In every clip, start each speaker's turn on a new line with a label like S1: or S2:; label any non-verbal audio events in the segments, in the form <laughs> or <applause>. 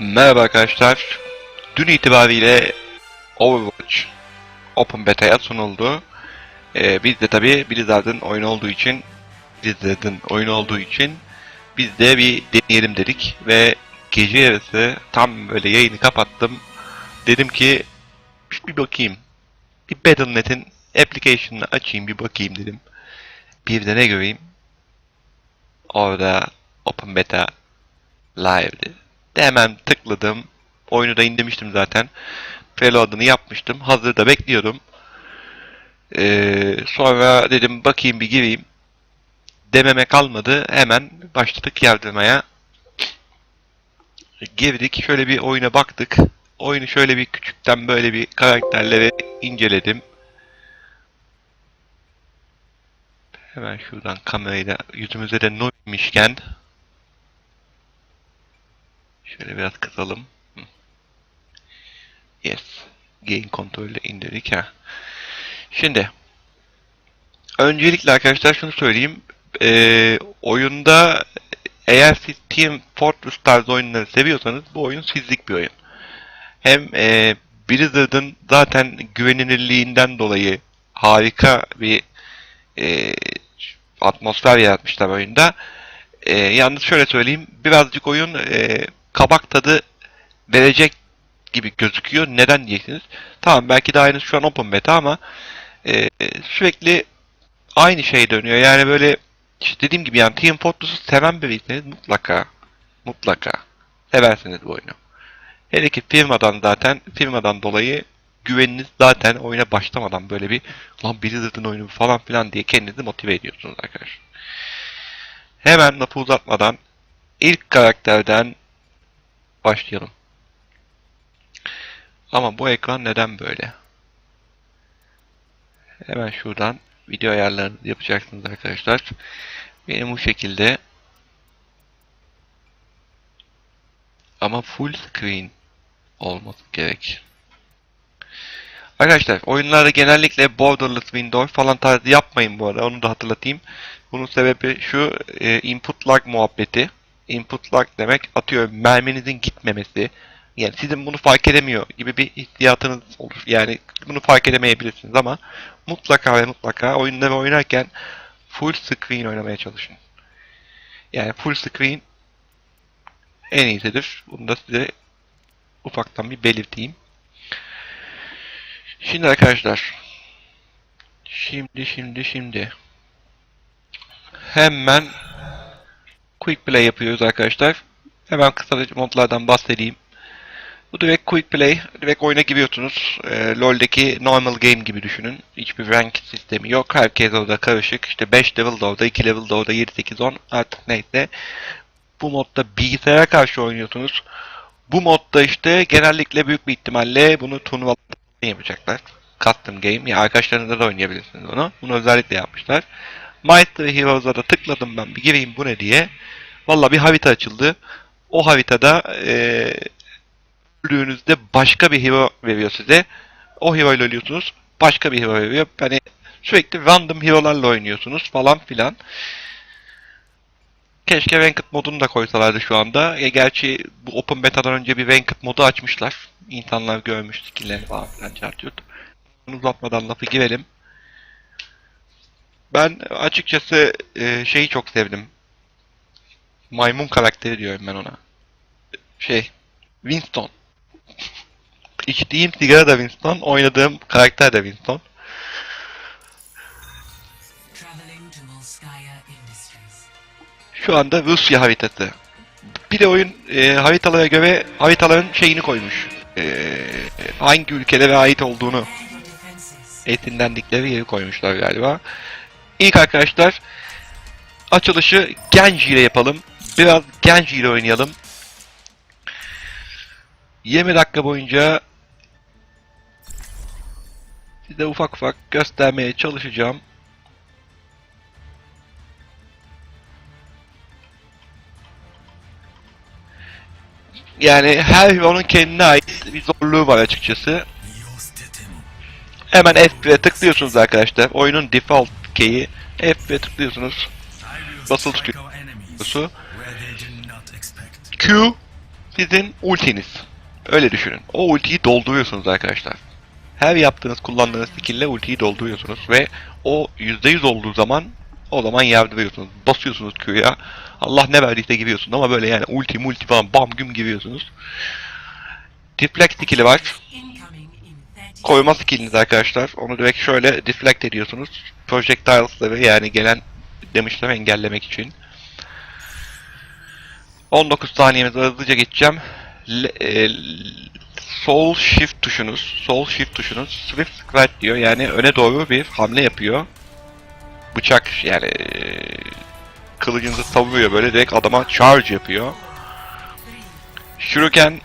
S1: Merhaba arkadaşlar. Dün itibariyle Overwatch Open Beta'ya sunuldu. Ee, biz de tabi Blizzard'ın oyunu olduğu için Blizzard'ın oyunu olduğu için biz de bir deneyelim dedik ve gece yarısı tam böyle yayını kapattım. Dedim ki bir bakayım. Bir Battle.net'in application'ını açayım bir bakayım dedim. Bir de ne göreyim? Orada Open Beta live'di. De hemen tıkladım. Oyunu da indirmiştim zaten. Preload'ını yapmıştım. Hazırda bekliyordum. Ee, sonra dedim bakayım bir gireyim. Dememe kalmadı. Hemen başladık yardırmaya. Girdik. Şöyle bir oyuna baktık. Oyunu şöyle bir küçükten böyle bir karakterleri inceledim. Hemen şuradan kamerayı da yüzümüze de noymişken Şöyle biraz kısalım. Yes. Gain kontrolü indirdik ha. Şimdi öncelikle arkadaşlar şunu söyleyeyim. Ee, oyunda eğer siz Team Fortress tarzı oyunları seviyorsanız bu oyun sizlik bir oyun. Hem e, Blizzard'ın zaten güvenilirliğinden dolayı harika bir e, atmosfer yaratmışlar oyunda. E, yalnız şöyle söyleyeyim, birazcık oyun e, kabak tadı verecek gibi gözüküyor. Neden diyeceksiniz? Tamam belki de aynı şu an open beta ama e, sürekli aynı şey dönüyor. Yani böyle işte dediğim gibi yani Team Fortress'ı seven biriyseniz mutlaka mutlaka seversiniz bu oyunu. Hele ki firmadan zaten firmadan dolayı güveniniz zaten oyuna başlamadan böyle bir lan Blizzard'ın oyunu falan filan diye kendinizi motive ediyorsunuz arkadaşlar. Hemen lafı uzatmadan ilk karakterden başlayalım. Ama bu ekran neden böyle? Hemen şuradan video ayarlarını yapacaksınız arkadaşlar. Benim bu şekilde ama full screen olması gerek. Arkadaşlar oyunlarda genellikle borderless window falan tarzı yapmayın bu arada onu da hatırlatayım. Bunun sebebi şu e, input lag muhabbeti. Input lag demek atıyor merminizin gitmemesi. Yani sizin bunu fark edemiyor gibi bir hissiyatınız olur. Yani bunu fark edemeyebilirsiniz ama mutlaka ve mutlaka oyunları oynarken full screen oynamaya çalışın. Yani full screen en iyisidir. Bunu da size ufaktan bir belirteyim. Şimdi arkadaşlar şimdi şimdi şimdi hemen quick play yapıyoruz arkadaşlar. Hemen kısaca modlardan bahsedeyim. Bu direkt quick play. Direkt oyuna giriyorsunuz. E, LoL'deki normal game gibi düşünün. Hiçbir rank sistemi yok. Herkes orada karışık. İşte 5 level de orada, 2 level de orada, 7, 8, 10 artık neyse. Bu modda bilgisayara karşı oynuyorsunuz. Bu modda işte genellikle büyük bir ihtimalle bunu turnuva yapacaklar. Custom game. Yani arkadaşlarınızla da oynayabilirsiniz onu. Bunu özellikle yapmışlar. Might ve Heroes'a da tıkladım ben bir gireyim bu ne diye. Valla bir harita açıldı. O haritada eee öldüğünüzde başka bir hero veriyor size. O hero ile ölüyorsunuz. Başka bir hero veriyor. Hani sürekli random hero'larla oynuyorsunuz falan filan. Keşke Ranked modunu da koysalardı şu anda. E, gerçi bu Open Beta'dan önce bir Ranked modu açmışlar. İnsanlar görmüş skill'lerini falan filan çarpıyordu. Uzatmadan lafı girelim. Ben açıkçası e, şeyi çok sevdim. Maymun karakteri diyorum ben ona. Şey, Winston. <laughs> İçtiğim sigara da Winston, oynadığım karakter de Winston. Şu anda Rusya haritası. Bir de oyun e, haritalara göre haritaların şeyini koymuş. E, hangi ülkelere ait olduğunu esinlendikleri yeri koymuşlar galiba. İlk arkadaşlar açılışı Genji ile yapalım. Biraz Genji ile oynayalım. 20 dakika boyunca size ufak ufak göstermeye çalışacağım. Yani her hero'nun kendine ait bir zorluğu var açıkçası. Hemen F1'e tıklıyorsunuz arkadaşlar. Oyunun default key'i F1'e tıklıyorsunuz. Basılı tutuyorsunuz. Q sizin ultiniz. Öyle düşünün. O ultiyi dolduruyorsunuz arkadaşlar. Her yaptığınız, kullandığınız skill'le ultiyi dolduruyorsunuz ve o %100 olduğu zaman o zaman yardırıyorsunuz. Basıyorsunuz Q'ya. Allah ne verdiyse giriyorsunuz ama böyle yani ulti multi falan bam güm giriyorsunuz. Deflect skill'i var.
S2: Incoming in 30
S1: Koyma skilliniz arkadaşlar. Onu direkt şöyle deflect ediyorsunuz. Projectiles'ları yani gelen damage'ları engellemek için. 19 saniyemiz var, hızlıca geçeceğim. Le- e, Sol shift tuşunuz, sol shift tuşunuz swift strike diyor. Yani öne doğru bir hamle yapıyor. Bıçak yani e, kılıcınızı savuruyor böyle direkt adama charge yapıyor. Shuriken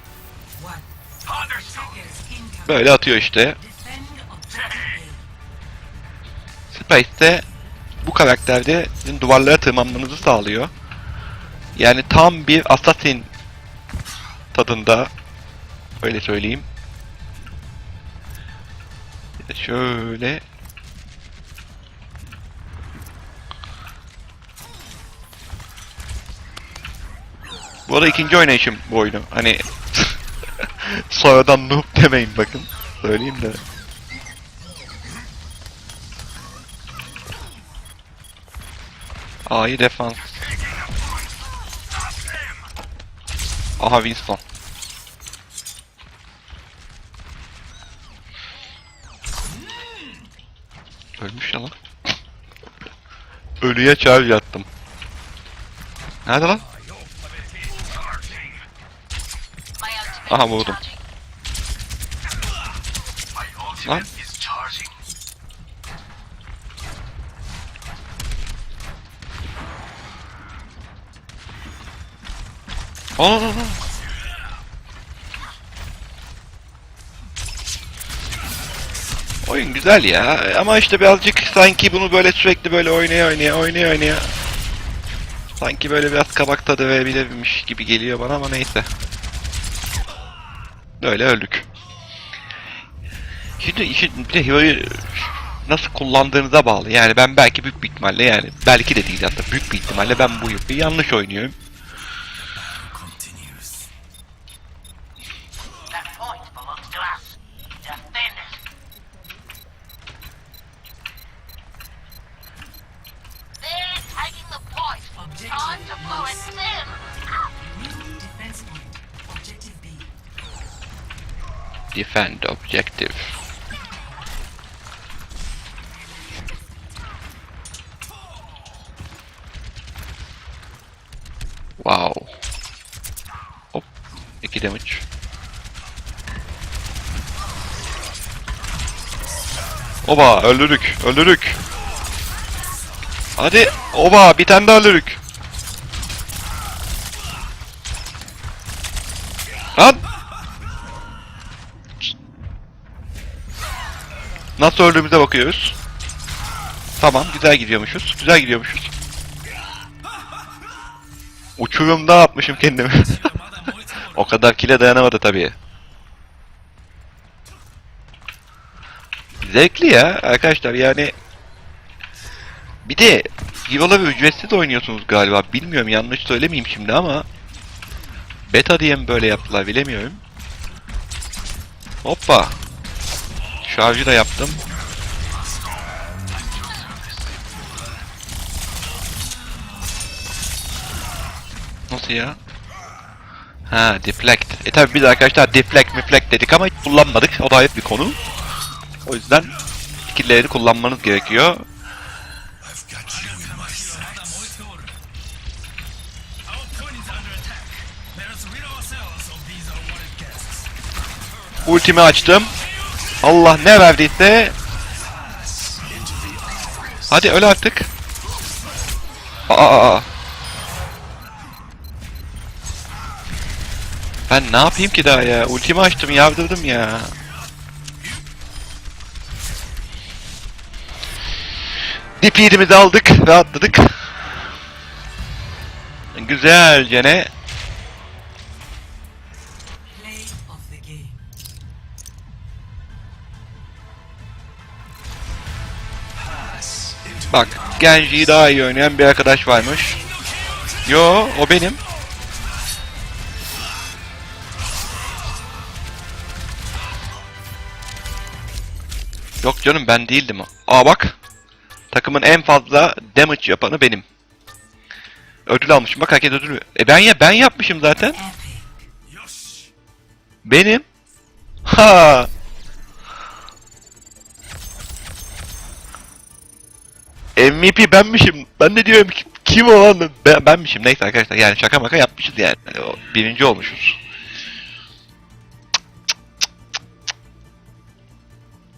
S1: böyle atıyor işte. Space'te bu karakterde sizin duvarlara tırmanmanızı sağlıyor. Yani tam bir assassin tadında öyle söyleyeyim. Şöyle Bu arada ikinci oynayışım bu oyunu. Hani <laughs> sonradan noob demeyin bakın. Söyleyeyim de. A'yı defans. Aha Winston. Ölmüş ya lan. Ölüye charge attım. Nerede lan? Aha vurdum. Lan. Aa. Oyun güzel ya ama işte birazcık sanki bunu böyle sürekli böyle oynaya oynaya oynaya oynaya sanki böyle biraz kabak tadı verebilirmiş gibi geliyor bana ama neyse. Böyle öldük. Şimdi işin bir de Hero'yu nasıl kullandığınıza bağlı. Yani ben belki büyük bir ihtimalle yani belki de değil hatta büyük bir ihtimalle ben bu Hero'yu yanlış oynuyorum. Damage. Oba öldürdük. Öldürdük. Hadi. Oba bir tane daha öldürdük. Lan. Nasıl öldüğümüze bakıyoruz. Tamam, güzel gidiyormuşuz. Güzel gidiyormuşuz. Uçurumda atmışım kendimi. <laughs> o kadar kile dayanamadı tabii. Zevkli ya arkadaşlar yani. Bir de Hero'ları ücretsiz oynuyorsunuz galiba. Bilmiyorum yanlış söylemeyeyim şimdi ama. Beta diye mi böyle yaptılar bilemiyorum. Hoppa. Şarjı da yaptım. Nasıl ya? Ha, deflect. E tabi biz arkadaşlar deflect miflect dedik ama hiç kullanmadık. O da ayrı bir konu. O yüzden skill'leri kullanmanız gerekiyor. Ultimi açtım. Allah ne verdiyse. Hadi öl artık. Aa. Ben ne yapayım ki daha ya? Ultimi açtım, yardırdım ya. Dipidimizi aldık, rahatladık. Güzelce ne?
S2: Play of the game.
S1: Bak, Genji'yi daha iyi oynayan bir arkadaş varmış. Yo, o benim. Yok canım ben değildim o. Aa bak. Takımın en fazla damage yapanı benim. Ödül almışım. Bak herkes ödülü. E ben ya ben yapmışım zaten. Benim. Ha. MVP benmişim. Ben de diyorum ki kim o lan? Ben, benmişim. Neyse arkadaşlar yani şaka maka yapmışız yani. Birinci olmuşuz.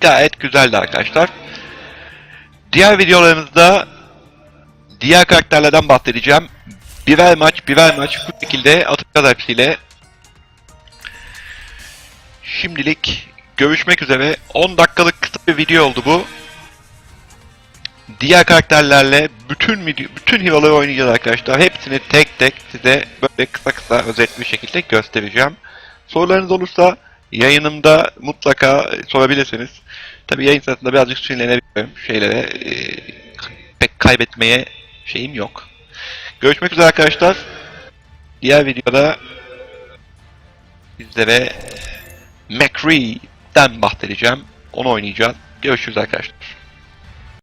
S1: Gayet güzeldi arkadaşlar. Diğer videolarımızda diğer karakterlerden bahsedeceğim. Birer maç, birer maç bu şekilde atacağız hepsiyle. Şimdilik görüşmek üzere. 10 dakikalık kısa bir video oldu bu. Diğer karakterlerle bütün video, bütün hero'ları oynayacağız arkadaşlar. Hepsini tek tek size böyle kısa kısa özetli bir şekilde göstereceğim. Sorularınız olursa yayınımda mutlaka sorabilirsiniz. Tabi yayın sırasında birazcık sinirlenebiliyorum şeylere. e, pek kaybetmeye şeyim yok. Görüşmek üzere arkadaşlar. Diğer videoda sizlere McCree'den bahsedeceğim. Onu oynayacağız. Görüşürüz arkadaşlar.